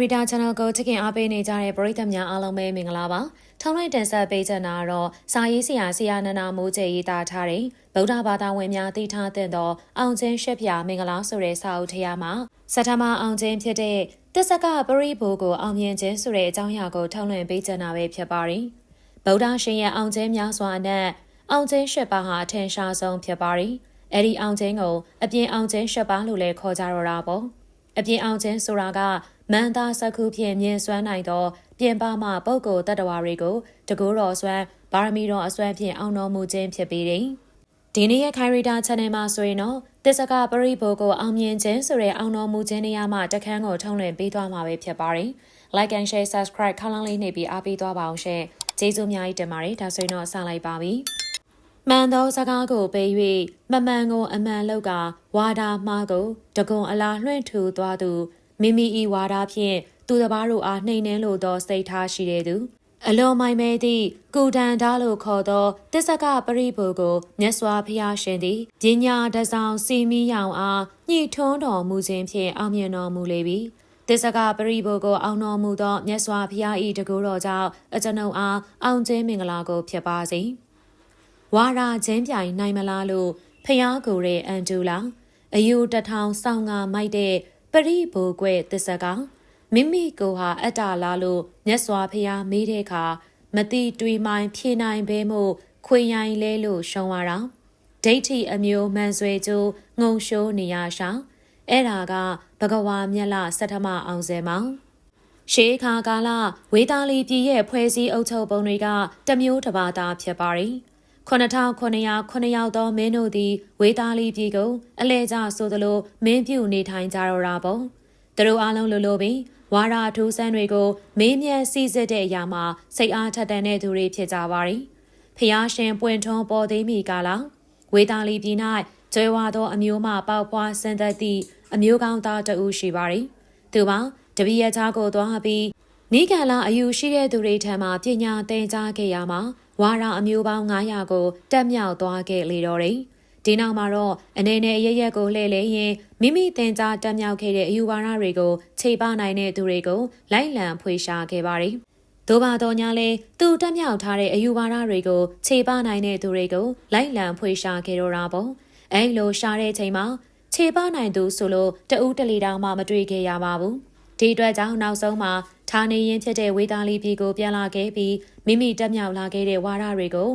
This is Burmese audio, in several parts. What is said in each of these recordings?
Reader Channel ကိုချစ်ခင်အားပေးနေကြတဲ့ပရိသတ်များအားလုံးပဲမင်္ဂလာပါ။ထောင်းလိုက်တင်ဆက်ပေးချင်တာကတော့စာရေးဆရာဆရာနန္ဒမိုးကျရေးသားထားတဲ့ဗုဒ္ဓဘာသာဝင်များသိထားတဲ့သောအောင်ချင်းရှက်ပြမင်္ဂလာဆိုတဲ့စာအုပ်ထဲမှာစထမအောင်ချင်းဖြစ်တဲ့တစ္ဆကပရိဘိုကိုအောင်မြင်ခြင်းဆိုတဲ့အကြောင်းအရာကိုထောက်လွှင့်ပေးချင်တာပဲဖြစ်ပါတယ်။ဗုဒ္ဓရှင်ရဲ့အောင်ချင်းများစွာနဲ့အောင်ချင်းရှက်ပါဟာအထင်ရှားဆုံးဖြစ်ပါတယ်။အဲ့ဒီအောင်ချင်းကိုအပြင်အောင်ချင်းရှက်ပါလို့လည်းခေါ်ကြတော့တာပေါ့။အပြင်အောင်ချင်းဆိုတာက မန္တာစကုဖြင့်မြင်စွမ်းနိုင်သော ပြင်ပမှပုဂ္ဂိုလ်တ attva တွေကိုတကူတော်စွမ်းပါရမီတော်အစွမ်းဖြင့်အောင်တော်မူခြင်းဖြစ်ပေတယ်။ဒီနေ့ရဲ့ခိုင်ရီတာ channel မှာဆိုရင်တော့တစ္ဆကပရိဘောကိုအောင်မြင်ခြင်းဆိုတဲ့အောင်တော်မူခြင်းနေရာမှာတခန်းကိုထုံးလွှင့်ပေးသွားမှာပဲဖြစ်ပါတယ်။ Like and share subscribe ခေါင်းလောင်းလေးနှိပ်ပြီးအားပေးသွားပါအောင်ရှင်။ကျေးဇူးအများကြီးတင်ပါတယ်။ဒါဆိုရင်တော့ဆက်လိုက်ပါပြီ။မှန်သောစကားကိုပေး၍မမှန်ကိုအမှန်လောက်ကဝါဒမှားကိုတကုံအလားလွှင့်ထူသွားသူ မိမိဤဝါဒဖြင့်သူတစ်ပါးတို့အားနှိမ်နှင်းလိုသောစိတ်ထားရှိတဲ့သူအလွန်မိုင်မဲသည့်ကုတန်ဒါလို့ခေါ်သောတစ္ဆကပရိဘူကိုမြတ်စွာဘုရားရှင်သည်ပညာတဆောင်စီမီရောင်အားညှိထွန်းတော်မူခြင်းဖြင့်အောင်မြင်တော်မူလေပြီတစ္ဆကပရိဘူကိုအောင်တော်မူသောမြတ်စွာဘုရား၏တကူတော်ကြောင့်အကျွန်ုပ်အားအောင်ခြင်းမင်္ဂလာကိုဖြစ်ပါစေဝါရာချင်းပြိုင်နိုင်မလားလို့ဖျားကိုရဲ့အန်ဒူလာအယူတထောင်ဆောင်းငါမိုက်တဲ့ ပရိဘိုကွဲ့သစ္စကမိမိကိုဟာအတ္တလားလို့မြတ်စွာဘုရားမေးတဲ့အခါမတိတွေးမိုင်းဖြေနိုင်ဘဲမို့ခွေရိုင်လဲလို့ရှုံးရတာဒိဋ္ဌိအမျိုးမှန်ဆွေကျိုးငုံရှိုးနေရဆောင်အဲ့ဒါကဘဂဝါမြတ်လဆထမအောင်စဲမောင်ရှေးခါကာလဝေတာလီပြည်ရဲ့ဖွဲ့စည်းအုပ်ချုပ်ပုံတွေကတမျိုးတစ်ပါးသားဖြစ်ပါရီ 9900ယောက်သောမင်းတို့သည်ဝေသားလီပြည်ကိုအလဲကျဆိုသလိုမင်းပြုနေထိုင်ကြတော့တာပေါ့သူတို့အားလုံးလိုလိုပင်ဝါရာထူးဆန်းတွေကိုမေးမြန်းစီစစ်တဲ့အရာမှာစိတ်အားထက်သန်တဲ့သူတွေဖြစ်ကြပါရီဖျားရှင်ပွင့်ထွန်းပေါ်သိမိကလာဝေသားလီပြည်၌ကျွဲဝါသောအမျိုးမှပေါက်ပွားဆန်းသက်သည့်အမျိုးကောင်းသားတဦးရှိပါရီသူပါတပည့်ရချားကိုသွားပြီးနိကလာအယူရှိတဲ့သူတွေထံမှပညာသင်ကြားခဲ့ရမှာ ဝါရာအမျိုးပေါင်း900ကိုတက်မြောက်သွားခဲ့လေတော့တယ်။ဒီနောက်မှာတော့အနေနဲ့အရရက်ကိုလှည့်လေရင်မိမိတင်ကြားတက်မြောက်ခဲ့တဲ့အယူဝါဒတွေကိုခြေပနိုင်တဲ့သူတွေကိုလိုက်လံဖွေရှာခဲ့ပါတယ်။တို့ပါတော်ညာလဲသူတက်မြောက်ထားတဲ့အယူဝါဒတွေကိုခြေပနိုင်တဲ့သူတွေကိုလိုက်လံဖွေရှာခဲ့တော့တာပေါ့။အဲလိုရှာတဲ့ချိန်မှာခြေပနိုင်သူဆိုလို့တဦးတလီတောင်မှမတွေ့ခဲ့ရပါဘူး။ ဒီအတွက်ကြောင့်နောက်ဆုံးမှာဌာနေရင်ဖြစ်တဲ့ဝေသားလီပြည်ကိုပြန်လာခဲ့ပြီးမိမိတက်မြောက်လာခဲ့တဲ့ဝါဒတွေကို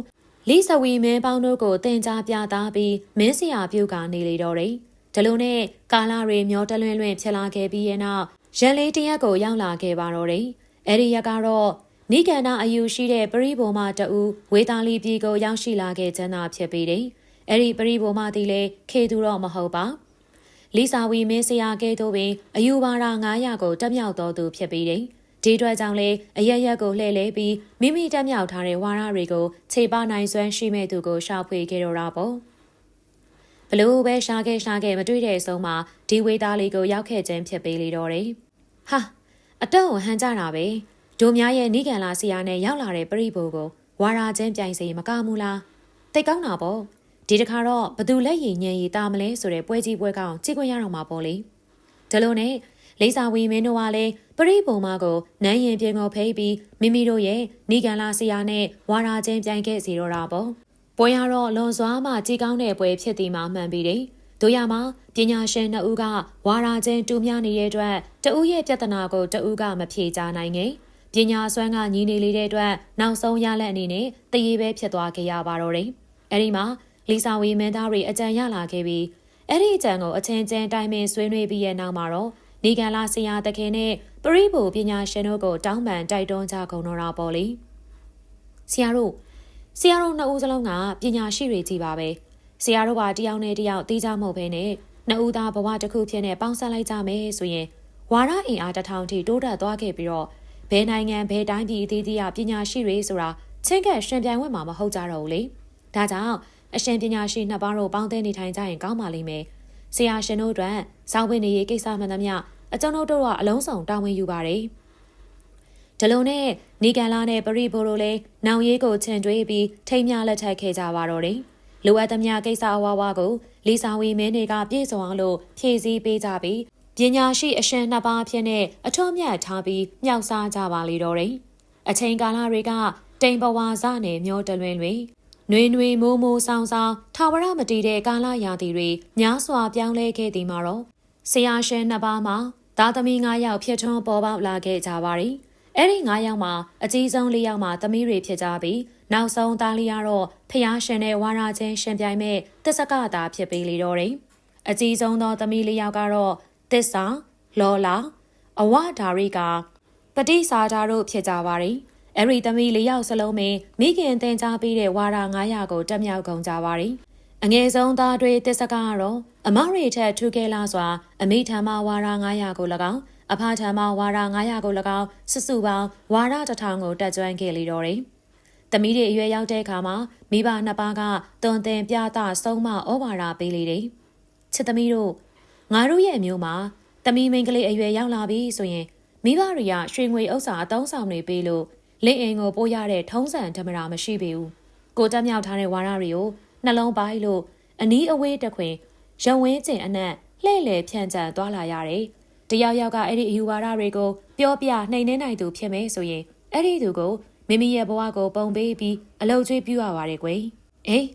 လိစဝီမင်းပေါင်းတို့ကိုတင် जा ပြသပြီးမင်းစရာပြုကနေလေတော့တယ်။ဒါလိုနဲ့ကာလာတွေမျောတလွင်လွင်ဖြစ်လာခဲ့ပြီးရဲ့နောက်ရန်လေးတရက်ကိုရောက်လာခဲ့ပါတော့တယ်။အဲဒီရက်ကတော့နိကန္ဒအယူရှိတဲ့ပရိဘုံမတူဝေသားလီပြည်ကိုရောက်ရှိလာခဲ့ခြင်းသာဖြစ်ပေတယ်။အဲဒီပရိဘုံမသည်လည်းခေသူတော့မဟုတ်ပါ။ လီစာဝီမင်းစရာကဲ့သို့ပင်အယူပါရာ900ကိုတက်မြောက်တော်သူဖြစ်ပေတယ်။ဒီအတွက်ကြောင့်လေအရရက်ကိုလှည့်လဲပြီးမိမိတက်မြောက်ထားတဲ့ဝါရတွေကိုခြေပနိုင်စွမ်းရှိမဲ့သူကိုရှာဖွေခဲ့တော့တာပေါ့ဘလို့ပဲရှာခဲ့ရှာခဲ့မတွေ့တဲ့အဆုံးမှာဒီဝေသားလေးကိုရောက်ခဲ့ခြင်းဖြစ်ပေလေတော့တယ်ဟာအတော့ဟန်ကြတာပဲဒိုများရဲ့နိကန်လာစီယာနဲ့ရောက်လာတဲ့ပရိဘောကိုဝါရာချင်းပြိုင်စေမကမှုလားတိတ်ကောင်းတာပေါ့ ဒီတခါတော့ဘသူလက်ရည်ညံရည်တာမလဲဆိုတဲ့ပွဲကြီးပွဲကောင်းကြည့်ခွင့်ရတော့မှာပေါ့လေဒါလို့နဲ့လိစာဝီမင်းတို့ကလည်းပရိပုံမကိုနန်းရင်ပြင်ကိုဖိပြီးမိမိတို့ရဲ့နီကန်လာစီယာနဲ့ဝါရာချင်းပြိုင်ခဲ့စီတော့တာပေါ့ပွဲရတော့လွန်စွာမှကြီးကောင်းတဲ့ပွဲဖြစ်သည်မှာမှန်ပြီးတယ်တို့ရမှာပညာရှင်နှစ်ဦးကဝါရာချင်းတူးများနေတဲ့အတွက်တဦးရဲ့ပြဿနာကိုတဦးကမဖြေချနိုင်ငယ်ပညာစွမ်းကညီနေလေတဲ့အတွက်နောက်ဆုံးရလက်အနေနဲ့တရေပဲဖြစ်သွားခဲ့ရပါတော့တယ်အဲဒီမှာ လီစာဝီမင်းသားတွေအကြံရလာခဲ့ပြီးအဲ့ဒီအကြံကိုအချင်းချင်းတိုင်ပင်ဆွေးနွေးပြီးရဲ့နောက်မှာတော့နေကန်လာဆရာတခင်နဲ့ပရိဘူပညာရှင်တို့ကိုတောင်းပန်တိုက်တွန်းကြကုန်တော့တာပေါ့လေဆရာတို့ဆရာတို့နှစ်ဦးစလုံးကပညာရှိတွေကြီးပါပဲဆရာတို့ကတယောက်နဲ့တယောက်တီးကြမဟုတ်ဘဲနဲ့နှစ်ဦးသားဘဝတစ်ခုဖြစ်နေပေါင်းစပ်လိုက်ကြမယ်ဆိုရင်ဝါရအင်အားတစ်ထောင်ထိတိုးတက်သွားခဲ့ပြီးတော့ဘယ်နိုင်ငံဘယ်တိုင်းပြည်အသီးသီးကပညာရှိတွေဆိုတာချင်းကက်ရှင်ပြိုင်ဝင့်မှာမဟုတ်ကြတော့ဘူးလေဒါကြောင့် အရှင်ပညာရှိနှစ်ပါးတို့ပေါင်းသင်းနေထိုင်ကြရင်ကောင်းပါလိမ့်မယ်ဆရာရှင်တို့အတွက်စောင်းဝင်နေရေးကိစ္စမှန်သမျှအကျွန်ုပ်တို့ကအလုံးစုံတာဝန်ယူပါတယ်။ဒလုံနဲ့နီကန်လာနဲ့ပရိဘိုတို့လည်းနောင်ရေးကိုချင်တွေးပြီးထိမ်းမြလက်ထပ်ခဲ့ကြပါတော့တယ်။လိုအပ်သမျှကိစ္စအဝါဝါကိုလီစာဝီမင်းတွေကပြည့်စုံအောင်လို့ဖြည့်ဆည်းပေးကြပြီးပညာရှိအရှင်နှစ်ပါးဖြစ်နဲ့အထွတ်မြတ်ထားပြီးမြောက်စားကြပါလေတော့တယ်။အချိန်ကာလတွေကတိမ်ပဝါစနဲ့မျောတလွင်တွေ နှွေနှွေမိုးမိုးဆောင်ဆောင်ထာဝရမတည်တဲ့ကာလရာသီတွေများစွာပြောင်းလဲခဲ့သည်မှာတော့ဆရာရှင်နှစ်ပါးမှာသားသမီး၅ယောက်ဖြစ်ထွန်းပေါ်ပေါက်လာခဲ့ကြပါသည်။အဲ့ဒီ၅ယောက်မှာအကြီးဆုံး၄ယောက်မှာသမီးတွေဖြစ်ကြပြီးနောက်ဆုံးသားလေးကတော့ဖျားရှင်နဲ့ဝါရာချင်းရှင်ပြိုင်မဲ့တစ္ဆကတာဖြစ်ပြီးလေတော့တယ်။အကြီးဆုံးသောသမီးလေးယောက်ကတော့တစ္ဆာလောလာအဝဒါရိကပတိစာဓာတို့ဖြစ်ကြပါသည်။ အဲ့ဒီသမီးလေးယောက်စလုံးမင်းမိခင်တင် जा ပေးတဲ့ဝါရာ900ကိုတက်မြောက်ကုန်ကြပါသည်။အငယ်ဆုံးသားတွေတစ္ဆကကတော့အမရိထက်ထူးကဲလာစွာအမိထံမှဝါရာ900ကို၎င်းအဖထံမှဝါရာ900ကို၎င်းစုစုပေါင်းဝါရတစ်ထောင်ကိုတက်ကြွခဲ့လေတော့တယ်။သမီးတွေအရွယ်ရောက်တဲ့အခါမှာမိဘနှစ်ပါးကတွန်တင်ပြတာဆုံးမဩဝါဒပေးလေတယ်။ချစ်သမီးတို့ငါတို့ရဲ့အမျိုးမှာသမီးမိန်းကလေးအရွယ်ရောက်လာပြီဆိုရင်မိဘတွေကရွှေငွေဥစ္စာအသုံးဆောင်တွေပေးလို့ လင့်အိမ်ကိုပို့ရတဲ့ထုံးစံဓမ္မရာမရှိပေဘူး။ကိုတက်မြောက်ထားတဲ့ဝါရတွေကိုနှလုံးပိုင်းလို့အနီးအဝေးတခွင်ရုံဝင်းကျင်အနက်လှဲ့လေဖြန့်ကျန်သွားလာရတယ်။တယောက်ယောက်ကအဲ့ဒီအယူဝါဒတွေကိုပြောပြနှိမ်နှင်းနိုင်သူဖြစ်မယ်ဆိုရင်အဲ့ဒီသူကိုမိမိရဲ့ဘဝကိုပုံပေးပြီးအလုပ်ကျွေးပြုရပါတယ်ကွယ်။အေး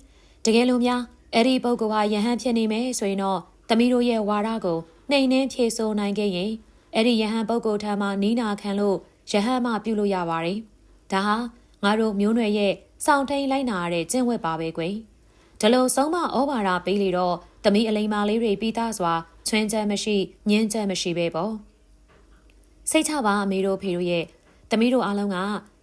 တကယ်လို့များအဲ့ဒီပုဂ္ဂိုလ်ဟာယဟန်ဖြစ်နေမယ်ဆိုရင်တော့သမီးတို့ရဲ့ဝါဒကိုနှိမ်နှင်းဖြေဆိုနိုင်ခဲ့ရင်အဲ့ဒီယဟန်ပုဂ္ဂိုလ်ထံမှနီးနာခံလို့ယဟန်မှပြုလို့ရပါတယ်။ ဒါဟာငါတို့မျိုးနွယ်ရဲ့စောင့်ထိန်လိုက်နာရတဲ့ကျင့်ဝတ်ပါပဲကွယ်။ဒါလို့ဆုံးမဩဘာဒပေးလေတော့သမီးအလိမ္မာလေးတွေပြီးသားစွာချွင်းချက်မရှိညင်းချက်မရှိပဲပေါ့။စိတ်ချပါအမေတို့ဖေတို့ရဲ့သမီးတို့အားလုံးက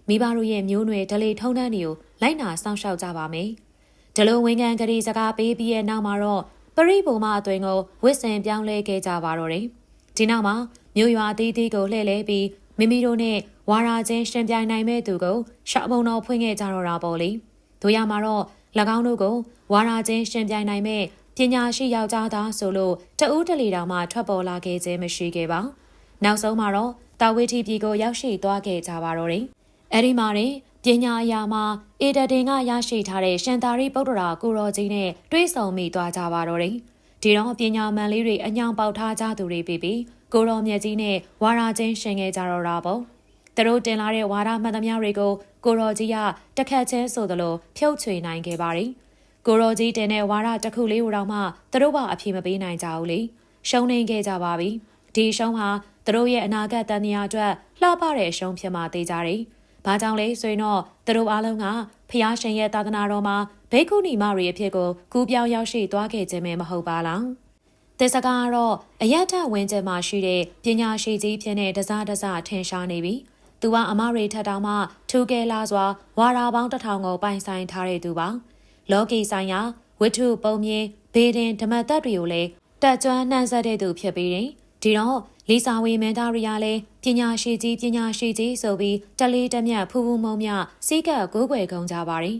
မိဘတို့ရဲ့မျိုးနွယ်ဒလေထုံးတန်းတွေကိုလိုက်နာစောင့်ရှောက်ကြပါမယ်။ဒလိုဝင်ခံကလေးစကားပေးပြီးရဲ့နောက်မှာတော့ပရိဘုံမအသွင်ကိုဝစ်စင်ပြောင်းလဲခဲ့ကြပါတော့တယ်။ဒီနောက်မှာမြို့ရွာသေးသေးကိုလှည့်လဲပြီးမိမိတို့နဲ့ ဝါရာချင်းရှင်ပြိုင်နိုင်မဲ့သူကိုရှောက်ပုံတော်ဖွင့်ခဲ့ကြတော့တာပေါ့လေ။တို့ရမှာတော့၎င်းတို့ကိုဝါရာချင်းရှင်ပြိုင်နိုင်မဲ့ပညာရှိယောက်ျားသားဆိုလို့တဦးတလီတောင်မှထွက်ပေါ်လာခဲ့ခြင်းမရှိခဲ့ပါ။နောက်ဆုံးမှာတော့တာဝေတီပြည်ကိုရောက်ရှိသွားခဲ့ကြပါတော့တယ်အဲ့ဒီမှာတင်ပညာအရာမှာအေဒတင်ကရရှိထားတဲ့ရှန်တာရီပုဒ္ဒရာကိုရောကြီးနဲ့တွဲဆုံမိသွားကြပါတော့တယ်။ဒီတော့ပညာမန်လေးတွေအညောင်ပေါက်ထားကြသူတွေပြီးပြီးကိုရောမြတ်ကြီးနဲ့ဝါရာချင်းရှင်ခဲ့ကြတော့တာပေါ့။ သူတို့တင်လာတဲ့ဝါရမှန်သမျှတွေကိုကိုရောကြီးကတခက်ချင်းဆိုသလိုဖြုတ်ချွေနိုင်ခဲ့ပါတယ်။ကိုရောကြီးတင်တဲ့ဝါရတစ်ခုလေးကိုတော့မှသူတို့ကအပြေမပေးနိုင်ကြဘူးလေ။ရှုံးနေခဲ့ကြပါပြီ။ဒီရှုံးဟာသူတို့ရဲ့အနာဂတ်တန်ရာအတွက်လှပတဲ့အရှုံးဖြစ်မှသေးကြတယ်။။ဘာကြောင့်လဲဆိုရင်တော့သူတို့အားလုံးကဖျားရှင်ရဲ့သာသနာတော်မှာဘိက္ခုနီမတွေအဖြစ်ကိုကူးပြောင်းရောက်ရှိသွားခဲ့ခြင်းပဲမဟုတ်ပါလား။သစ္စကာကတော့အယတဝင်းကျမှာရှိတဲ့ပညာရှိကြီးဖြစ်တဲ့တစားတစားထင်ရှားနေပြီ။ သူကအမရိထက်တောင်မှထူးကဲလာစွာဝါရာပေါင်းတစ်ထောင်ကိုပိုင်ဆိုင်ထားတဲ့သူပါ။လော်ကီဆိုင်ရာဝိထုပုံမြင်ဘေဒင်ဓမ္မသက်တွေကိုလည်းတက်ကြွနှံ့ဆက်တဲ့သူဖြစ်ပြီးတယ်။ဒီတော့လီစာဝေမန်သားရီယာလည်းပညာရှိကြီးပညာရှိကြီးဆိုပြီးတလေးတမြတ်ဖူးဖူးမုံမြစီးကပ်ကိုးကွယ်ကုန်ကြပါရီ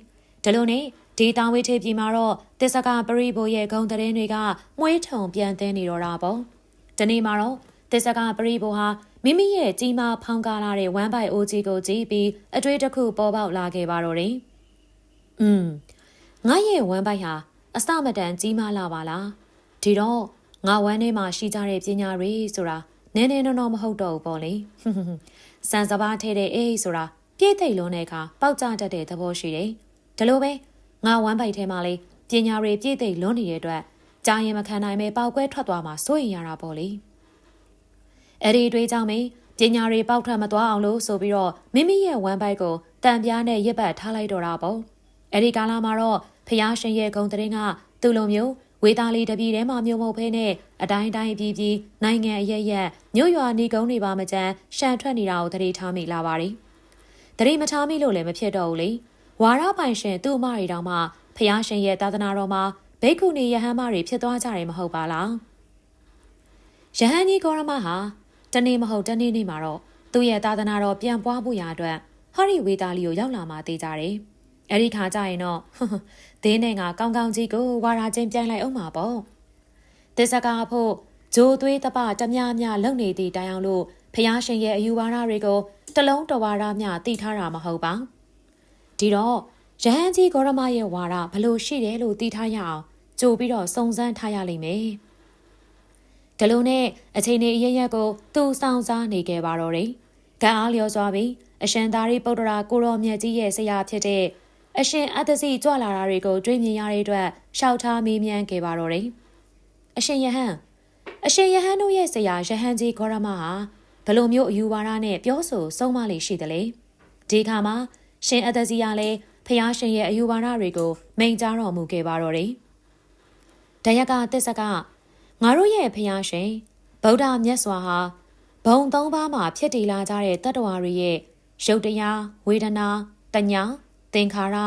ဒီလိုနဲ့ဒီတောင်ဝေးထေပြည်မှာတော့တစ္ဆကပရိဘိုရဲ့ဂုံတရင်တွေကမွေးထုံပြန်သင်းနေတော့တာပေါ့ဒီနေ့မှာတော့တစ္ဆကပရိဘိုဟာ မိမိရဲ့ကြီးမားဖောင်းကားလာတဲ့ဝမ်းပိုက်အိုးကြီးကိုကြည့်ပြီးအတွေ့တစ်ခုပေါ်ပေါက်လာခဲ့ပါတော့တယ်။อืมငါရဲ့ဝမ်းပိုက်ဟာအစမတန်ကြီးမားလာပါလား။ဒီတော့ငါဝမ်းထဲမှာရှိကြတဲ့ပညာတွေဆိုတာနည်းနည်းနော်နော်မဟုတ်တော့ဘူးပေါ့လေစံစဘာထဲတဲ့အေးဆိုတာပြည့်သိပ်လုံးတဲ့အခါပေါက်ကြတတ်တဲ့သဘောရှိတယ်ဒါလိုပဲငါဝမ်းပိုက်ထဲမှာလေပညာတွေပြည့်သိပ်လုံးနေတဲ့အတွက်ကြာရင်မခံနိုင်ပဲပေါက်ကွဲထွက်သွားမှာစိုးရင်ရတာပေါ့လေ အဲ့ဒီတွေးကြောင့်မင်းပညာတွေပေါက်ထွက်မသွားအောင်လို့ဆိုပြီးတော့မိမိရဲ့ဝမ်းပိုက်ကိုတန်ပြားနဲ့ရစ်ပတ်ထားလိုက်တော့တာပေါ့အဲ့ဒီကာလမှာတော့ဖျားရှင်ရဲ့ဂုံတရင်ကသူ့လိုမျိုးဝေသားလေးတပြည်ထဲမှာမြို့မဟုတ်ဖဲနဲ့အတိုင်းတိုင်းပြည်ပြည်နိုင်ငံအရရက်မြို့ရွာနေကုန်းတွေပါမကြမ်းရှန်ထွက်နေတာကိုသတိထားမိလာပါတယ်။သတိမထားမိလို့လည်းမဖြစ်တော့ဘူးလေ။ဝါရပိုင်ရှင်သူ့အမတွေတောင်မှဖျားရှင်ရဲ့သာသနာတော်မှာဘိက္ခုနီယဟန်မတွေဖြစ်သွားကြတယ်မဟုတ်ပါလား။ယဟန်ကြီးကောရမဟာ တနေ့မဟုတ်တနေ့နေ့မှာတော့သူ့ရဲ့သာသနာတော်ပြန်ပွားဖို့ရာအတွက်ဟရီဝေသားလေးကိုရောက်လာမှသိကြတယ်။အဲ့ဒီခါကျရင်တော့ဒင်းနဲ့ငါကောင်းကောင်းကြီးကိုဝါရာချင်းပြိုင်လိုက်အောင်ပါပေါ့တစ္ဆကာဖို့ဂျိုသွေးတပတမြမြလုံနေသည့်တိုင်အောင်လို့ဖျားရှင်ရဲ့အယူဝါဒတွေကိုတလုံးတဝါရမြသိထားတာမဟုတ်ပါဒီတော့ရဟန်းကြီးဂေါရမရဲ့ဝါဒဘလို့ရှိတယ်လို့သိထားရအောင်ကြိုပြီးတော့စုံစမ်းထားရလိမ့်မယ် ဒီလိုနဲ့အချိန်ဒီအရရက်ကိုသူစောင့်စားနေခဲ့ပါတော့တယ်။ကံအားလျော်စွာပြီးအရှင်သာရိပုတ္တရာကိုရောမြတ်ကြီးရဲ့ဆရာဖြစ်တဲ့အရှင်အတ္တစီကြွလာတာတွေကိုတွေးမြင်ရတဲ့အတွက်ရှောက်ထားမေးမြန်းခဲ့ပါတော့တယ်။အရှင်ယဟန်အရှင်ယဟန်တို့ရဲ့ဆရာယဟန်ကြီးဂေါရမဟာဘလို့မျိုးအယူဝါဒနဲ့ပြောဆိုဆုံးမလေးရှိတယ်လေ။ဒီခါမှာရှင်အတ္တစီကလည်းဖះရှင်ရဲ့အယူဝါဒတွေကိုမိန်ကြားတော်မူခဲ့ပါတော့တယ်။တရကတစ္ဆက ငါတို့ရဲ့ဖះရှင်ဗုဒ္ဓမြတ်စွာဟာဘုံသုံးပါးမှာဖြစ်တည်လာကြတဲ့တတ္တဝါတွေရဲ့ရုပ်တရားဝေဒနာတညာသင်္ခါရ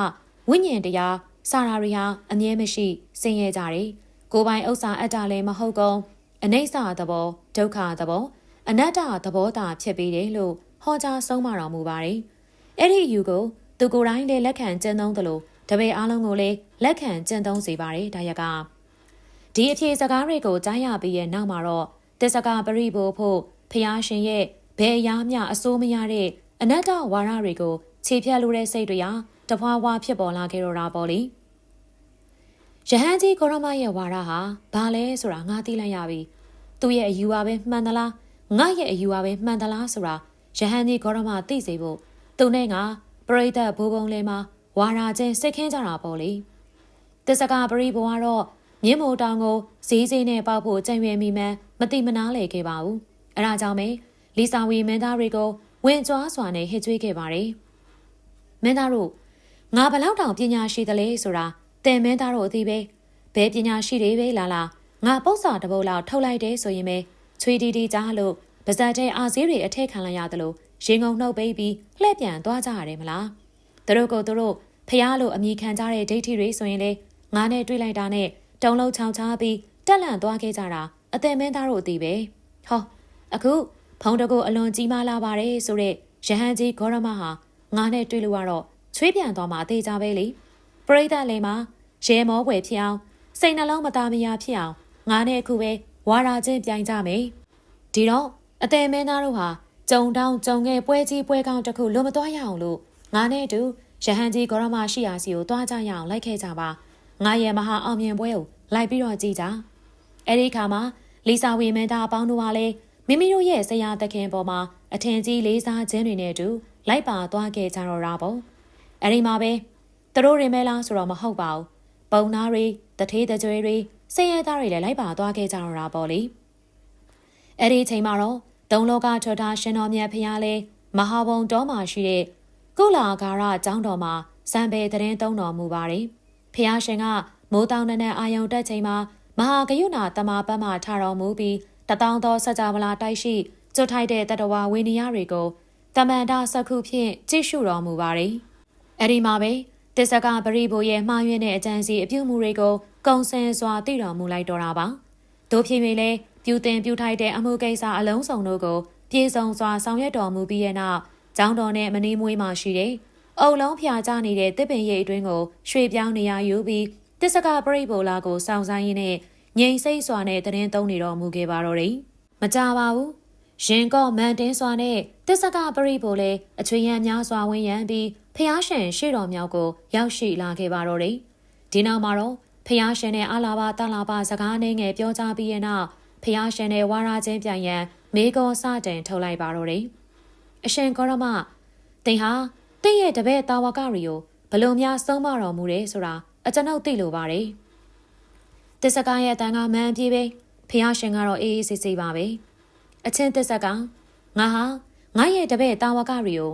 ဝိညာဉ်တရားစတာတွေဟာအမြဲမရှိဆင်းရဲကြတယ်။ကိုယ်ပိုင်ဥစ္စာအတ္တလည်းမဟုတ်ကုန်အနိစ္စသဘောဒုက္ခသဘောအနတ္တသဘောသာဖြစ်ပြီးတယ်လို့ဟောကြားဆုံးမတော်မူပါတယ်။အဲ့ဒီအယူကိုသူကိုယ်တိုင်လည်းလက်ခံကျင့်သုံးသလိုတပည့်အားလုံးကိုလည်းလက်ခံကျင့်သုံးစေပါတယ်ဒါရက ဒီအဖြေစကားတွေကိုကြားရပြီးရဲ့နောက်မှာတော့တစ္ဆကပရိဘိုဖို့ဖျားရှင်ရဲ့ဘယ်အရာမျှအစိုးမရတဲ့အနတ္တဝါဒတွေကိုခြေဖြတ်လို့တဲ့စိတ်တွေဟာတဖွာဖွာဖြစ်ပေါ်လာခဲ့တော့တာပေါ့လေယဟန်ကြီးကိုရမရဲ့ဝါဒဟာဘာလဲဆိုတာငါသိလိုက်ရပြီသူ့ရဲ့အယူပါပဲမှန်သလားငါရဲ့အယူပါပဲမှန်သလားဆိုတာယဟန်ကြီးကိုရမသိစေဖို့သူနဲ့ငါပရိသတ်ဘိုးဘုံလေးမှာဝါရာချင်းစိတ်ခင်းကြတာပေါ့လေတစ္ဆကပရိဘုံကတော့ မြင်းမိုတောင်ကိုဈေးဈေးနဲ့ပေါက်ဖို့ကြံရွယ်မိမှန်းမတိမနာလေခဲ့ပါဘူးအဲဒါကြောင့်ပဲလီဆာဝီမင်းသားတွေကိုဝင်ကြွားစွာနဲ့ဟစ်ကြွေးခဲ့ပါတယ်မင်းသားတို့ငါဘလောက်တောင်ပညာရှိသလဲဆိုတာတင်မင်းသားတို့အသိပဲဘယ်ပညာရှိတွေပဲလာလာငါပုတ်စာတပုတ်လောက်ထုတ်လိုက်တယ်ဆိုရင်ပဲချွေတီတီကြားလို့ပါဇက်တဲ့အာဈေးတွေအထက်ခံလိုက်ရတယ်လို့ရင်ငုံနှုတ်ပေးပြီးလှည့်ပြန်သွားကြရတယ်မလားသူတို့ကသူတို့ဖះလို့အမိခံကြတဲ့ဒိဋ္ဌိတွေဆိုရင်လေငါနဲ့တွေ့လိုက်တာနဲ့ တုံလုံးချောင်ချားပြီးတက်လန့်သွားခဲ့ကြတာအသက်မင်းသားတို့အသိပဲဟောအခုဖုံးတကူအလွန်ကြီးမားလာပါတယ်ဆိုတဲ့ရဟန်းကြီးဂေါရမဟာငါနဲ့တွေ့လို့ကတော့ချွေးပြန်သွားမှအသေးကြပဲလေပရိသတ်လည်းမှာရဲမောွယ်ဖြစ်အောင်စိတ်နှလုံးမသားမယာဖြစ်အောင်ငါနဲ့အခုပဲဝါရာချင်းပြိုင်ကြမယ်ဒီတော့အသေးမင်းသားတို့ဟာကြုံတောင်းကြုံခဲ့ပွဲကြီးပွဲကောင်းတစ်ခုလွန်မသွားရအောင်လို့ငါနဲ့အတူရဟန်းကြီးဂေါရမရှိရာစီကိုတွားကြရအောင်လိုက်ခဲ့ကြပါ ငါရဲ့မဟာအောင်မြင်ပွဲကိုလိုက်ပြီးတော့ကြည်ကြအဲ့ဒီခါမှာလီစာဝီမင်းသားအပေါင်းတို့ကလည်းမိမိတို့ရဲ့ဆရာသခင်ပေါ်မှာအထင်ကြီးလေးစားခြင်းတွေနဲ့အတူလိုက်ပါသွားခဲ့ကြတော့တာပေါ့အဲ့ဒီမှာပဲသူတို့ရင်မဲလားဆိုတော့မဟုတ်ပါဘူးပုံနာတွေတထေးတကြွေတွေစင်ရဲသားတွေလည်းလိုက်ပါသွားခဲ့ကြတော့တာပေါ့လေအဲ့ဒီအချိန်မှာတော့သုံးလောကထောထားရှင်တော်မြတ်ဖျားလဲမဟာဘုံတော်မှာရှိတဲ့ကုလာဂါရကျောင်းတော်မှာစံပေတရင်သုံးတော်မူပါတယ် ဖျားရှင်ကမိုးတောင်နနဲ့အာယုံတက်ချိန်မှာမဟာဂယုဏတမပတ်မှထတော်မူပြီးတတောင်းသောစကြဝဠာတိုက်ရှိကျွတ်ထိုက်တဲ့တတဝဝိနည်းတွေကိုတမန်တစခုဖြင့်ကြည့်ရှုတော်မူပါတယ်အဲ့ဒီမှာပဲတစ္ဆကပရိဘိုရဲ့မှားယွင်းတဲ့အကြံစီအပြုမှုတွေကိုကုံစင်စွာသိတော်မူလိုက်တော်တာပါတို့ဖြစ်ပေလေပြူတင်ပြူထိုက်တဲ့အမှုကိစ္စအလုံးစုံတို့ကိုပြေဆုံးစွာဆောင်ရွက်တော်မူပြီးတဲ့နောက်ကျောင်းတော်နဲ့မနီးမွေးမှရှိတဲ့ အုံလုံးဖျာကျနေတဲ့တစ်ပင်ရိပ်အတွင်းကိုရွှေ့ပြောင်းနေရယူပြီးတစ္ဆကပရိဘိုလာကိုစောင့်ဆိုင်ရင်းနဲ့ငြိမ်စိတ်စွာနဲ့တရင်သုံးနေတော်မူခဲ့ပါတော့တယ်။မကြပါဘူး။ရင်ကော့မန်တင်းစွာနဲ့တစ္ဆကပရိဘိုလည်းအချွေရန်များစွာဝင်းရံပြီးဖျားရှင်ရှေ့တော်မြောက်ကိုရောက်ရှိလာခဲ့ပါတော့တယ်။ဒီနောက်မှာတော့ဖျားရှင်နဲ့အာလာဘတာလာဘစကားနဲ့ငယ်ပြောကြပြီးရဲ့နောက်ဖျားရှင်နဲ့ဝါရာချင်းပြန်ရန်မေကောစတင်ထုတ်လိုက်ပါတော့တယ်။အရှင်ကောရမတင်ဟာ တင့်ရဲ့တပည့်တာဝကရီကိုဘလို့များဆုံးမတော်မူတယ်ဆိုတာအကျွန်ုပ်သိလိုပါတယ်။တစ္ဆကရဲ့အတန်ကမှန်ပြေးပဲဖျားရှင်ကတော့အေးအေးဆေးဆေးပါပဲ။အချင်းတစ္ဆကငါဟာငါရဲ့တပည့်တာဝကရီကို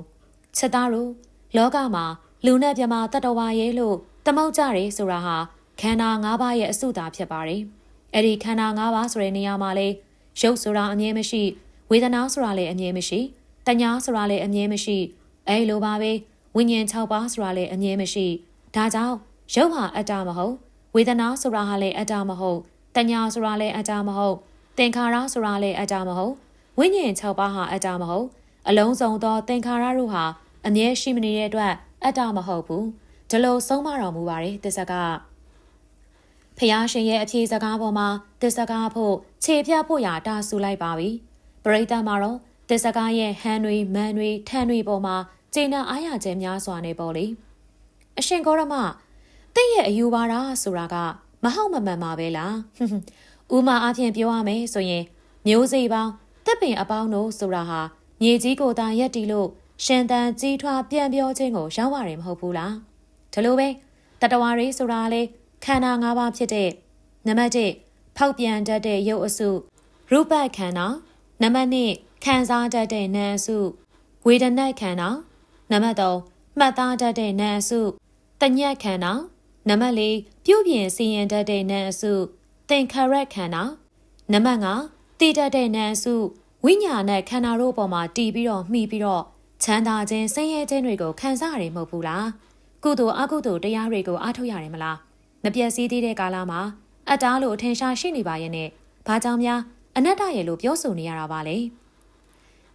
ချက်သားတို့လောကမှာလူနဲ့မြမတတဝါရဲလို့သမုတ်ကြတယ်ဆိုတာဟာခန္ဓာ၅ပါးရဲ့အစုတာဖြစ်ပါတယ်။အဲ့ဒီခန္ဓာ၅ပါးဆိုတဲ့နေရာမှာလေရုပ်ဆိုတာအမြဲမရှိဝေဒနာဆိုတာလည်းအမြဲမရှိတညာဆိုတာလည်းအမြဲမရှိ အဲလိုပါပဲဝိညာဉ်6ပါးဆိုတာလည်းအမြဲမရှိဒါကြောင့်ရုပ်ဟာအတ္တမဟုတ်ဝေဒနာဆိုတာဟာလည်းအတ္တမဟုတ်တညာဆိုတာလည်းအတ္တမဟုတ်သင်္ခါရဆိုတာလည်းအတ္တမဟုတ်ဝိညာဉ်6ပါးဟာအတ္တမဟုတ်အလုံးစုံသောသင်္ခါရတို့ဟာအမြဲရှိမနေတဲ့အတွက်အတ္တမဟုတ်ဘူးဒီလိုဆုံးမတော်မူပါတယ်တစ္ဆကဖျားရှင်ရဲ့အဖြေစကားပေါ်မှာတစ္ဆကားဖို့ခြေဖြတ်ဖို့ရာတာဆူလိုက်ပါပြီပရိသတ်မှာတော့တစ္ဆကားရဲ့ဟန်တွေမန်တွေထန်တွေပေါ်မှာ ကျင်းနာအားရခြင်းများစွာနေပေါ်လေအရှင်ဂေါရမတင့်ရဲ့အယူပါတာဆိုတာကမဟုတ်မမှန်ပါပဲလားဥမာအဖြစ်ပြောရမယ်ဆိုရင်မျိုးစေ့ပေါင်းတပ်ပင်အပေါင်းတို့ဆိုတာဟာမြေကြီးကိုသာရက်တီလို့ရှင်တန်ကြီးထွားပြန်ပြောခြင်းကိုရောက်ရတယ်မဟုတ်ဘူးလားဒါလိုပဲတတဝါရီဆိုတာလေခန္ဓာ၅ပါးဖြစ်တဲ့နံပါတ်1ဖောက်ပြန်တတ်တဲ့ရုပ်အစုရူပခန္ဓာနံပါတ်2ခံစားတတ်တဲ့နာမ်အစုဝေဒနာခန္ဓာ နံပါတ်3မှတ်သားတတ်တဲ့နာမ်အစုတညက်ခန္ဓာနံပါတ်4ပြုပြင်စီရင်တတ်တဲ့နာမ်အစုသင်္ခါရခန္ဓာနံပါတ်5တည်တတ်တဲ့နာမ်အစုဝိညာဉ်နဲ့ခန္ဓာတို့ပေါ်မှာတည်ပြီးတော့မှီပြီးတော့ချမ်းသာခြင်းဆင်းရဲခြင်းတွေကိုခံစားရတယ်မဟုတ်ဘူးလားကုသိုလ်အကုသိုလ်တရားတွေကိုအားထုတ်ရတယ်မလားမပြည့်စည်သေးတဲ့ကာလမှာအတ္တလို့အထင်ရှားရှိနေပါရဲ့နဲ့ဘာကြောင့်များအနတ္တရဲ့လို့ပြောဆိုနေရတာပါလေ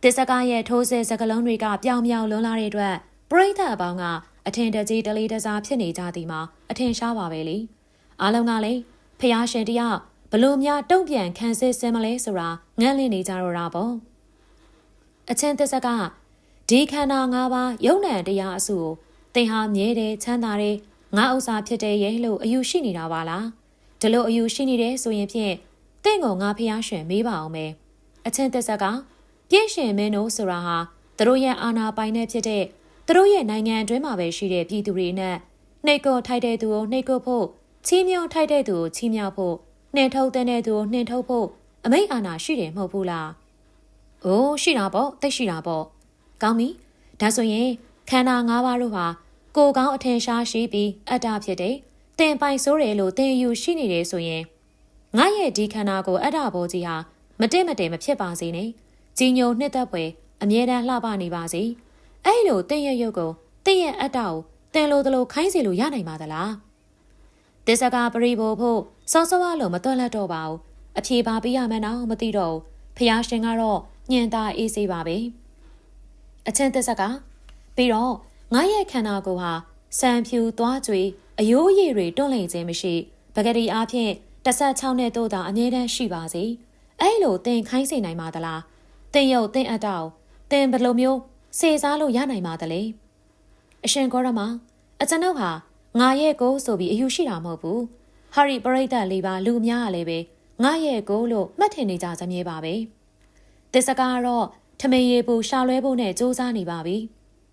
တစ္ဆကရဲ့ထိုးဆဲစကလုံးတွေကပြောင်ပြောင်လွန်လာတဲ့အတွက်ပရိသတ်အပေါင်းကအထင်တကြီးတလေးတစားဖြစ်နေကြသည်မှာအထင်ရှားပါပဲလေအားလုံးကလည်းဖះရှင်တယောက်ဘလို့များတုံ့ပြန်ခံစစ်စင်မလဲဆိုတာငန့်လင့်နေကြတော့တာပေါ့အချင်းတစ္ဆကဒီခန္ဓာ၅ပါးယုံ nant တရားအစုကိုသင်ဟာမြဲတယ်ချမ်းသာတယ်ငါဥစ္စာဖြစ်တယ်ရဲ့လို့အယူရှိနေတာပါလားဒီလိုအယူရှိနေတယ်ဆိုရင်ဖြင့်တင့်ကိုငါဖျားရှင်မေးပါအောင်မယ်အချင်းသက်ဆက်က ပြည့်ရှင်မင်းတို့ဆိုတာဟာသူတို့ရဲ့အာဏာပိုင်တဲ့ဖြစ်တဲ့သူတို့ရဲ့နိုင်ငံအတွင်းမှာပဲရှိတဲ့ပြည်သူတွေနဲ့နှိတ်ကိုထိုက်တဲ့သူကိုနှိတ်ကိုဖို့ချီးမြှောက်ထိုက်တဲ့သူကိုချီးမြှောက်ဖို့နှင်ထုတ်တဲ့သူကိုနှင်ထုတ်ဖို့အမိတ်အာဏာရှိတယ်မဟုတ်ဘူးလား။အိုးရှိတာပေါ့သိရှိတာပေါ့။ကောင်းပြီ။ဒါဆိုရင်ခန္ဓာ၅ပါးတို့ဟာကိုကောင်းအထင်ရှားရှိပြီးအတ္တဖြစ်တဲ့တင်ပိုင်ဆိုးတယ်လို့တင်ယူရှိနေတယ်ဆိုရင်ငါရဲ့ဒီခန္ဓာကိုအတ္တဘောကြီးဟာမတင့်မတယ်မဖြစ်ပါစေနဲ့ ကြီးညိုနှစ်သက်ဖွယ်အမြဲတမ်းလှပနေပါစေအဲ့လိုတင့်ရဲ့ရုပ်ကိုတင့်ရဲ့အတ္တကိုတင်လို့တလို့ခိုင်းစီလို့ရနိုင်ပါသလားတစ္ဆကပရိဘောဖို့စောစောအလုံးမတွက်လက်တော့ပါဘူးအဖြေပါပေးရမှန်းတော့မသိတော့ဘူးဖះရှင်ကတော့ညင်သာအေးစေးပါပဲအချင်းတစ္ဆကပြီးတော့ငါရဲ့ခန္ဓာကိုယ်ဟာစံဖြူသွားကြွေအယိုးရည်တွေတွန့်လိန်ခြင်းမရှိပဂတိအားဖြင့်16နှစ်တို့သာအမြဲတမ်းရှိပါစေအဲ့လိုသင်ခိုင်းစေနိုင်ပါသလား သင်ရုပ်သင်အတ္တကိုသင်ဘယ်လိုမျိုးစေစားလို့ရနိုင်ပါသလဲအရှင်ကောရမအကျွန်ုပ်ဟာငါရဲ့ကိုဆိုပြီးအယူရှိတာမဟုတ်ဘူးဟာရီပရိသတ်လေးပါလူများကလည်းပဲငါရဲ့ကိုလို့မှတ်ထင်နေကြစမြဲပါပဲတစ္ဆကာကတော့ထမေရေပူရှာလွဲဖို့နဲ့စူးစမ်းနေပါပြီ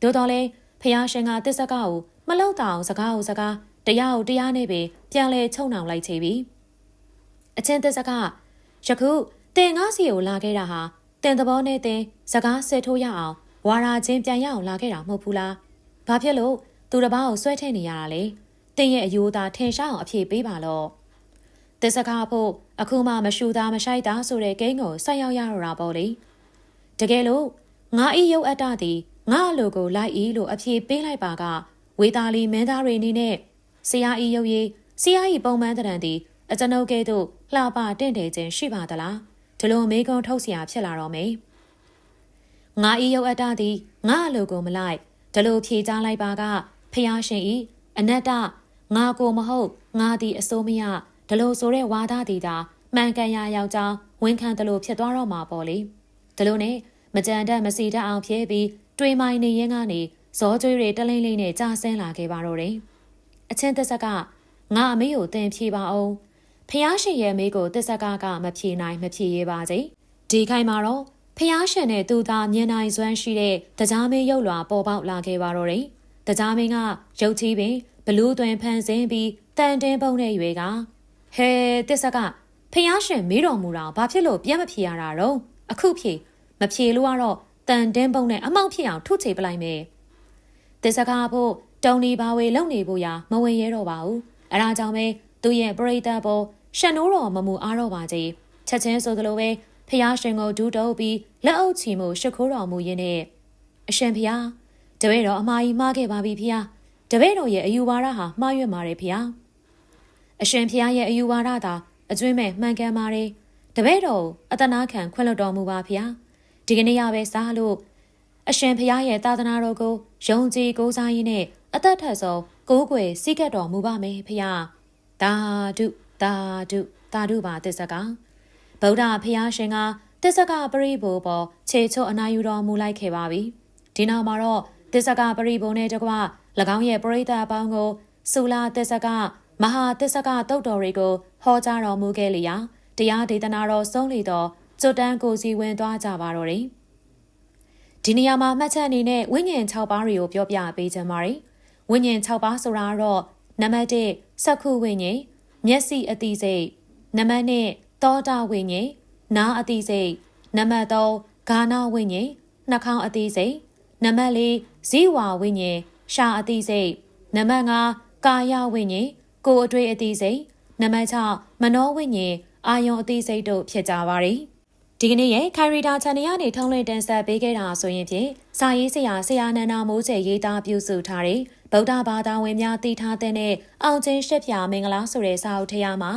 သို့တော်လည်းဖះရှင်ကတစ္ဆကကိုမလောက်တောင်စကားကိုစကားတရားကိုတရားနဲ့ပဲပြန်လဲချုံနှောင်လိုက်ချေပြီအချင်းတစ္ဆကယခုတင်ငါးစီကိုလာခဲ့တာဟာ တင်သဘောနဲ့တင်စကားဆဲထိုးရအောင်ဝါရာချင်းပြန်ရအောင်လာခဲ့တာမဟုတ်ဘူးလားဘာဖြစ်လို့သူတစ်ပါးကိုဆွဲထည့်နေရတာလဲတင်ရဲ့အယိုးသားထင်ရှားအောင်အဖြေပေးပါလော့တစ္ဆကဖို့အခုမှမရှူသားမဆိုင်သားဆိုတဲ့ကိန်းကိုဆက်ရောက်ရတော့တာပေါ့လေတကယ်လို့ငါဤရုပ်အတ္တသည်ငါအလိုကိုလိုက်ဤလို့အဖြေပေးလိုက်ပါကဝေသားလီမင်းသားတွေအနေနဲ့ဆရာဤရုပ်ရည်ဆရာဤပုံမှန်တရံသည်အကျွန်ုပ်ကဲ့သို့လှပတင့်တယ်ခြင်းရှိပါသလား ဒီလိုမေကုံထုတ်เสียဖြစ်လာတော့မယ်ငါဤရုပ်အတ္တသည်ငါအလိုကိုမလိုက်ဒီလိုဖြေချလိုက်ပါကဖျားရှင်ဤအနတ္တငါကိုမဟုတ်ငါသည်အစိုးမရဒီလိုဆိုတဲ့ဝါဒသည်သာမှန်ကန်ရာယောက်ျားဝန်ခံတယ်လို့ဖြစ်သွားတော့မှာပေါ့လေဒီလိုနဲ့မကြံတတ်မစီတတ်အောင်ဖြဲပြီးတွေးမိုင်းနေရင်းကနေဇောကျွေးတွေတလိမ့်လိမ့်နဲ့ကြာဆင်းလာခဲ့ပါတော့တယ်။အချင်းသက်ဆက်ကငါအမေကိုတင်ဖြေပါအောင်။ ဖះရှင်ရဲ့မေကိုသက်ဆက်ကကမဖြေနိုင်မဖြေရပါစေ။ဒီခိုင်မှာတော့ဖះရှင်နဲ့သူသားမြင်နိုင်စွမ်းရှိတဲ့တရားမင်းရုပ်လွာပေါ်ပေါက်လာခဲ့ပါတော့တယ်။တရားမင်းကရုပ်ချီးပင်ဘလူးသွင်ဖန်ဆင်းပြီးတန်တင်းပုံတဲ့ရွေကဟဲသက်ဆက်ကဖះရှင်မေးတော်မူတာဘာဖြစ်လို့ပြန်မဖြေရတာတော့အခုဖြေမဖြေလို့ကတော့တန်တင်းပုံနဲ့အမောက်ဖြစ်အောင်ထုချေပလိုက်မယ်။တစ္ဆကာဖို့တုံဒီဘာဝေလုံနေဖို့ရာမဝင်ရဲတော့ပါဘူး။အဲဒါကြောင့်ပဲသူရဲ့ပရိသတ်ပေါ် ရှန်နိုးတော်မမူအားတော့ပါကြီး။ချက်ချင်းဆိုသလိုပဲဖះရှင်ကိုဒူးတုပ်ပြီးလက်အုပ်ချီမှုရှ िख ိုးတော်မူရင်းနဲ့အရှင်ဖះတပည့်တော်အမားကြီးမှားခဲ့ပါပြီဖះတပည့်တော်ရဲ့အယူဝါဒဟာမှားရွက်ပါတယ်ဖះအရှင်ဖះရဲ့အယူဝါဒသာအကျွင်းမဲ့မှန်ကန်ပါတယ်တပည့်တော်အတနာခံခွင့်လွှတ်တော်မူပါဖះဒီကနေ့ရပဲစားလို့အရှင်ဖရားရဲ့သာသနာတော်ကိုယုံကြည်ကိုးစားရင်းနဲ့အသက်ထက်ဆုံးကိုးကွယ်စိတ်ကပ်တော်မူပါမယ်ဖရားသာဓု သာဓုသာဓုပါတစ္ဆကဗုဒ္ဓဖရားရှင်ကတစ္ဆကပရိဘောပေါ်ခြေချွတ်အနာယူတော်မူလိုက်ခဲ့ပါပြီဒီနောက်မှာတော့တစ္ဆကပရိဘောနဲ့တကွ၎င်းရဲ့ပရိသတ်အပေါင်းကိုဆူလာတစ္ဆကမဟာတစ္ဆကတုတ်တော်တွေကိုဟောကြားတော်မူခဲ့လျာတရားဒေသနာတော်ဆုံးလေတော့ကျွတ်တန်းကိုစီဝင်သွားကြပါတော့တယ်ဒီနေရာမှာမှတ်ချက်အနေနဲ့ဝိညာဉ်6ပါးတွေကိုပြောပြပေးချင်ပါတယ်ဝိညာဉ်6ပါးဆိုတာကတော့နံပါတ်1စက္ခုဝိညာဉ် မျက်စိအသိစိတ်နံပါတ်2သောတာဝိညာဉ်နားအသိစိတ်နံပါတ်3ဂါနာဝိညာဉ်နှာခေါင်းအသိစိတ်နံပါတ်4ဇီဝဝိညာဉ်ရှာအသိစိတ်နံပါတ်5ကာယဝိညာဉ်ကိုယ်အတွေ့အသိစိတ်နံပါတ်6မနောဝိညာဉ်အာယုံအသိစိတ်တို့ဖြစ်ကြပါတယ်ဒီကနေ့ရဲ့ခိုင်ရီတာ channel ကနေထုံးလွှင့်တင်ဆက်ပေးခဲ့တာဆိုရင်ဖြင့်စာရေးဆရာဆရာနန္ဒာမိုးချေရေးသားပြုစုထားတဲ့ ဗုဒ္ဓဘာသာဝင်များတည်ထားတဲ့အောင်ချင်းရှစ်ဖြာမင်္ဂလာဆိုတဲ့စာအုပ်ထဲမှာ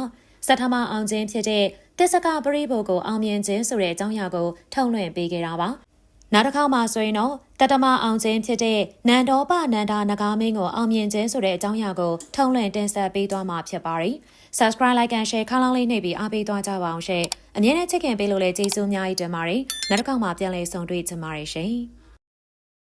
စထမအောင်ချင်းဖြစ်တဲ့တစ္ဆကပရိဘုတ်ကိုအောင်မြင်ခြင်းဆိုတဲ့အကြောင်းအရာကိုထုံလွှင့်ပေးခဲ့တာပါ။နောက်တစ်ခါမှဆိုရင်တော့တတမအောင်ချင်းဖြစ်တဲ့နန္ဒောပနန္ဒာနဂါမင်းကိုအောင်မြင်ခြင်းဆိုတဲ့အကြောင်းအရာကိုထုံလွှင့်တင်ဆက်ပေးသွားမှာဖြစ်ပါတယ်။ Subscribe like and share ခန်းလောင်းလေးနှိပ်ပြီးအားပေးသွားကြပါအောင်ရှင့်။အမြဲတမ်းချစ်ခင်ပေးလို့လည်းကျေးဇူးအများကြီးတင်ပါတယ်။နောက်တစ်ခါမှပြန်လည်ဆုံတွေ့ကြပါရစေ။